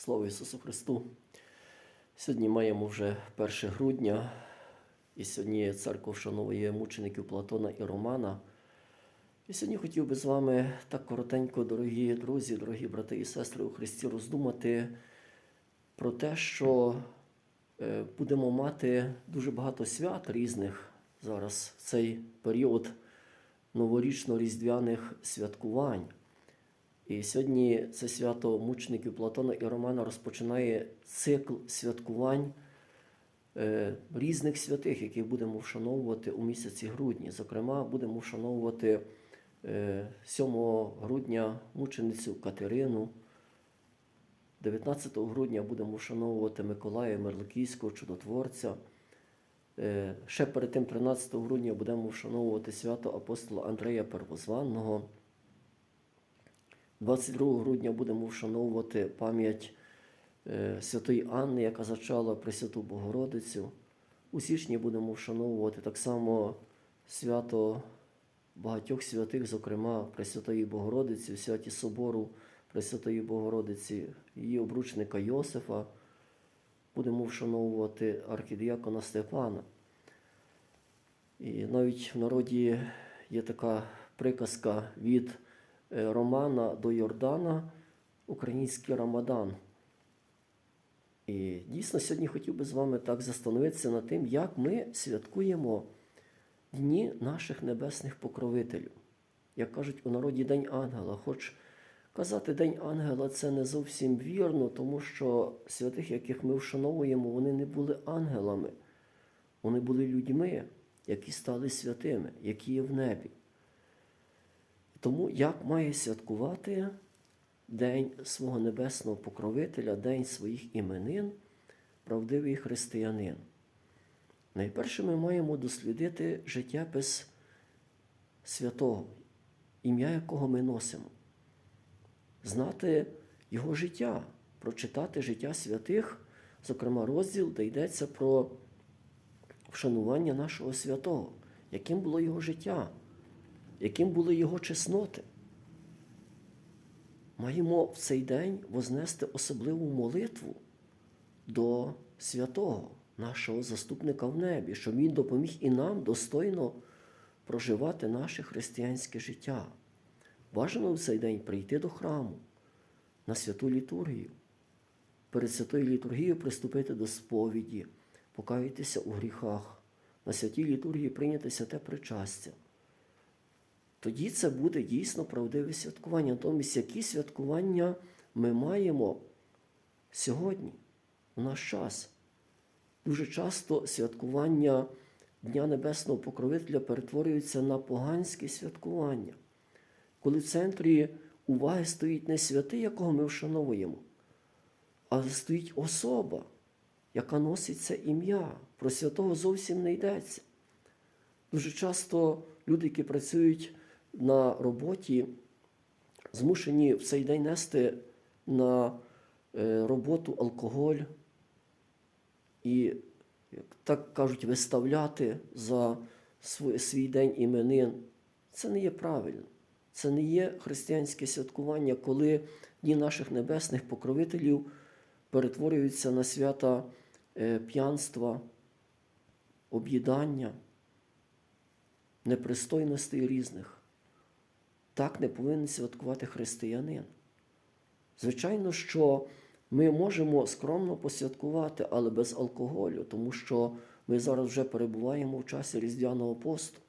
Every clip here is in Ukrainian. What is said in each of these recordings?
Слава Ісусу Христу! Сьогодні маємо вже 1 грудня, і сьогодні церква вшановує мучеників Платона і Романа. І сьогодні хотів би з вами так коротенько, дорогі друзі, дорогі брати і сестри у Христі, роздумати про те, що е, будемо мати дуже багато свят різних зараз в цей період новорічно-різдвяних святкувань. І сьогодні це свято мучеників Платона і Романа розпочинає цикл святкувань е, різних святих, яких будемо вшановувати у місяці грудні. Зокрема, будемо вшановувати е, 7 грудня мученицю Катерину. 19 грудня будемо вшановувати Миколая Мерликійського чудотворця. Е, Ще перед тим, 13 грудня, будемо вшановувати свято апостола Андрея Первозванного. 22 грудня будемо вшановувати пам'ять е, святої Анни, яка зачала Пресвяту Богородицю. У січні будемо вшановувати так само свято багатьох святих, зокрема Пресвятої Богородиці, святі Собору Пресвятої Богородиці, її обручника Йосифа. Будемо вшановувати архідіакона Степана. І навіть в народі є така приказка від Романа до Йордана, український Рамадан. І дійсно сьогодні хотів би з вами так застановитися над тим, як ми святкуємо дні наших небесних покровителів. Як кажуть у народі День Ангела, хоч казати День Ангела це не зовсім вірно, тому що святих, яких ми вшановуємо, вони не були ангелами, вони були людьми, які стали святими, які є в небі. Тому як має святкувати День свого небесного покровителя, День своїх іменин, правдивий християнин? Найперше ми маємо дослідити життя без святого, ім'я якого ми носимо, знати його життя, прочитати життя святих, зокрема розділ, де йдеться про вшанування нашого святого, яким було його життя, яким були його чесноти. Маємо в цей день вознести особливу молитву до святого, нашого заступника в небі, щоб він допоміг і нам достойно проживати наше християнське життя. Бажано в цей день прийти до храму на святу літургію, перед святою літургією приступити до сповіді, покаятися у гріхах, на святій літургії прийняти святе причастя. Тоді це буде дійсно правдиве святкування. Натомість, які святкування ми маємо сьогодні, у наш час. Дуже часто святкування Дня Небесного Покровителя перетворюється на поганське святкування, коли в центрі уваги стоїть не святий, якого ми вшановуємо, а стоїть особа, яка носить це ім'я. Про святого зовсім не йдеться. Дуже часто люди, які працюють на роботі, змушені в цей день нести на е, роботу алкоголь і, як так кажуть, виставляти за свій, день іменин. Це не є правильно. Це не є християнське святкування, коли дні наших небесних покровителів перетворюються на свята е, п'янства, об'їдання, непристойностей різних. Так не повинен святкувати християнин. Звичайно, що ми можемо скромно посвяткувати, але без алкоголю, тому що ми зараз вже перебуваємо в часі Різдвяного посту.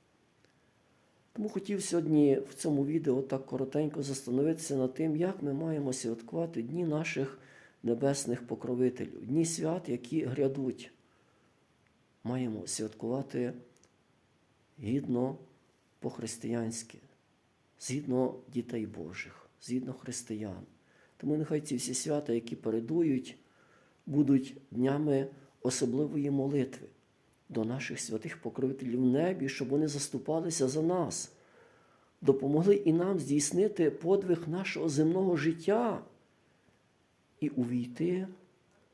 Тому хотів сьогодні в цьому відео так коротенько застановитися над тим, як ми маємо святкувати дні наших небесних покровителів, дні свят, які грядуть. Маємо святкувати гідно по-християнськи, згідно дітей Божих, згідно християн. Тому нехай ці всі свята, які передують, будуть днями особливої молитви до наших святих покровителів в небі, щоб вони заступалися за нас, допомогли і нам здійснити подвиг нашого земного життя і увійти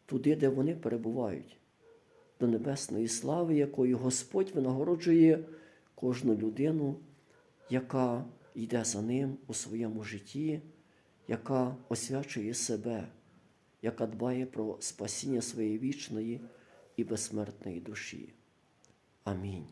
туди, де вони перебувають, до небесної слави, якою Господь винагороджує кожну людину, яка йде за ним у своєму житті, яка освячує себе, яка дбає про спасіння своєї вічної і безсмертної душі. Амінь.